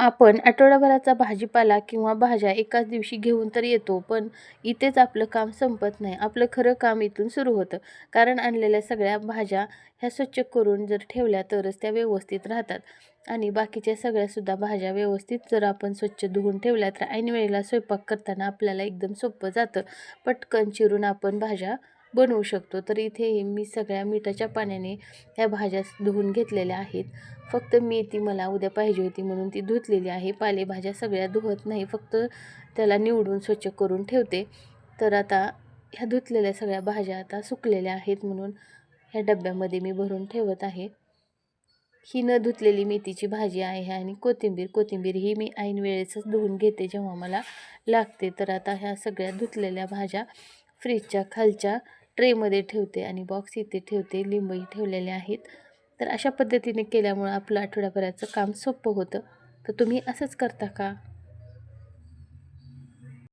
आपण आठवडाभराचा भाजीपाला किंवा भाज्या एकाच दिवशी घेऊन तर येतो पण इथेच आपलं काम संपत नाही. आपलं खरं काम इथून सुरू होतं. कारण आणलेल्या सगळ्या भाज्या ह्या स्वच्छ करून जर ठेवल्या तरच त्या व्यवस्थित राहतात. आणि बाकीच्या सगळ्यासुद्धा भाज्या व्यवस्थित जर आपण स्वच्छ धुवून ठेवल्या तर ऐन वेळेला स्वयंपाक करताना आपल्याला एकदम सोपं जातं. पटकन चिरून आपण भाज्या बनवू शकतो. तर इथे मी सगळ्या मिठाच्या पाण्याने ह्या भाज्या धुवून घेतलेल्या आहेत. फक्त मेथी मला उद्या पाहिजे होती म्हणून ती धुतलेली आहे. पालेभाज्या सगळ्या धुवत नाही. फक्त त्याला निवडून स्वच्छ करून ठेवते. तर आता ह्या धुतलेल्या सगळ्या भाज्या आता सुकलेल्या आहेत म्हणून ह्या डब्यामध्ये मी भरून ठेवत आहे. ही न धुतलेली मेथीची भाजी आहे आणि कोथिंबीर कोथिंबीर ही मी ऐन वेळेसच धुवून घेते जेव्हा मला लागते. तर आता ह्या सगळ्या धुतलेल्या भाज्या फ्रीजच्या खालच्या ट्रेमध्ये ठेवते आणि बॉक्स इथे ठेवते लिंबही ठेवलेले आहेत. तर अशा पद्धतीने केल्यामुळं आपलं आठवड्याभराचं काम सोपं होतं. तर तुम्ही असंच करता का?